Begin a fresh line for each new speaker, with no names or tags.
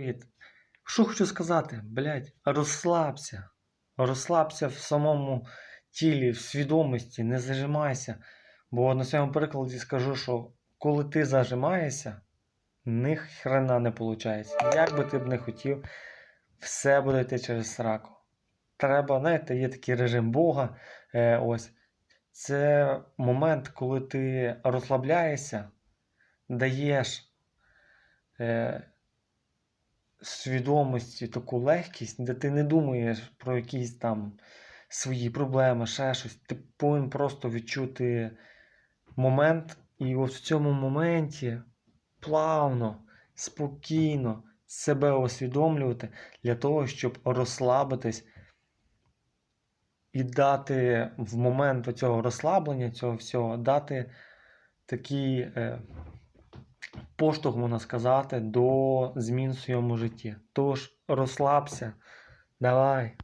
Привіт. Що хочу сказати, блядь, розслабся. Розслабся в самому тілі, в свідомості, не зажимайся. Бо на своєму прикладі скажу, що коли ти зажимаєшся, ні хрена не виходить. Як би ти б не хотів, все буде йти через сраку. Треба, знаєте, є такий режим Бога. Е, ось. Це момент, коли ти розслабляєшся, даєш е, свідомості таку легкість, де ти не думаєш про якісь там свої проблеми, ще щось. Ти повинен просто відчути момент, і от в цьому моменті плавно, спокійно себе усвідомлювати для того, щоб розслабитись і дати в момент цього розслаблення, цього всього, дати такий е, поштовх, можна сказати, до змін в своєму житті. Тож розслабся, давай.